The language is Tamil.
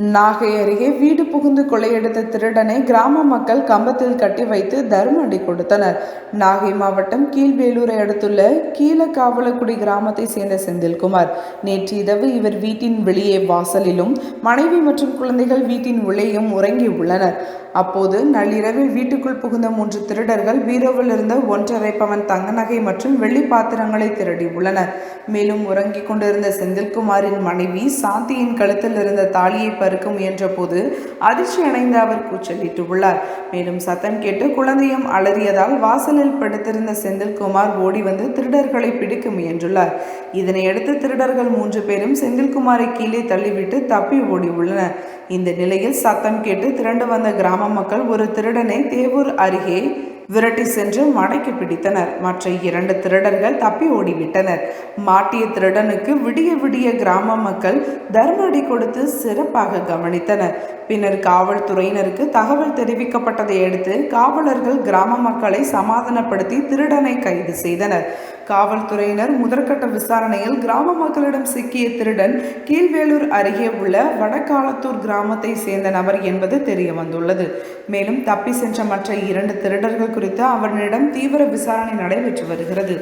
நாகை அருகே வீடு புகுந்து கொள்ளையடித்த திருடனை கிராம மக்கள் கம்பத்தில் கட்டி வைத்து தர்ம அடி கொடுத்தனர். நாகை மாவட்டம் கீழ்வேலூரை அடுத்துள்ள கீழக்காவலக்குடி கிராமத்தை சேர்ந்த செந்தில்குமார். நேற்று இரவு இவர் வீட்டின் வெளியே வாசலிலும் மனைவி மற்றும் குழந்தைகள் வீட்டின் உள்ளேயும் உறங்கி உள்ளனர். அப்போது நள்ளிரவில் வீட்டுக்குள் புகுந்த மூன்று திருடர்கள் பீரோவில் இருந்த ஒன்றரை பவன் தங்க நகை மற்றும் வெள்ளி பாத்திரங்களை திருடி உள்ளனர். மேலும் உறங்கிக் கொண்டிருந்த செந்தில்குமாரின் மனைவி சாந்தியின் கழுத்தில் இருந்த தாலியை பறிக்க முயன்றபோது அதிர்ச்சி அடைந்த அவர் கூச்சலிட்டு உள்ளார் மேலும் சத்தம் கேட்டு குழந்தையும் அலறியதால் வாசலில் படுத்திருந்த செந்தில்குமார் ஓடி வந்து திருடர்களை பிடிக்க முயன்றுள்ளார். இதனையடுத்து திருடர்கள் மூன்று பேரும் செந்தில்குமாரை கீழே தள்ளிவிட்டு தப்பி ஓடி உள்ளனர். இந்த நிலையில் சத்தம் கேட்டு திரண்டு வந்த கிராம மக்கள் ஒரு திருடனை தேவூர் அருகே விரட்டி சென்று மடக்கி பிடித்தனர். மற்ற இரண்டு திருடர்கள் தப்பி ஓடிவிட்டனர். மாட்டிய திருடனுக்கு விடிய விடிய கிராம மக்கள் தர்மடி கொடுத்து சிறப்பாக கவனித்தனர். பின்னர் காவல்துறையினருக்கு தகவல் தெரிவிக்கப்பட்டதை அடுத்து காவலர்கள் கிராம மக்களை சமாதானப்படுத்தி திருடனை கைது செய்தனர். காவல்துறையினர் முதற்கட்ட விசாரணையில் கிராம மக்களிடம் சிக்கிய திருடன் கீழ்வேலூர் அருகே உள்ள வடக்காலத்தூர் கிராமத்தை சேர்ந்த நபர் என்பது தெரிய வந்துள்ளது மேலும் தப்பி சென்ற மற்ற இரண்டு திருடர்கள் குறித்து அவர்களிடம் தீவிர விசாரணை நடைபெற்று வருகிறது.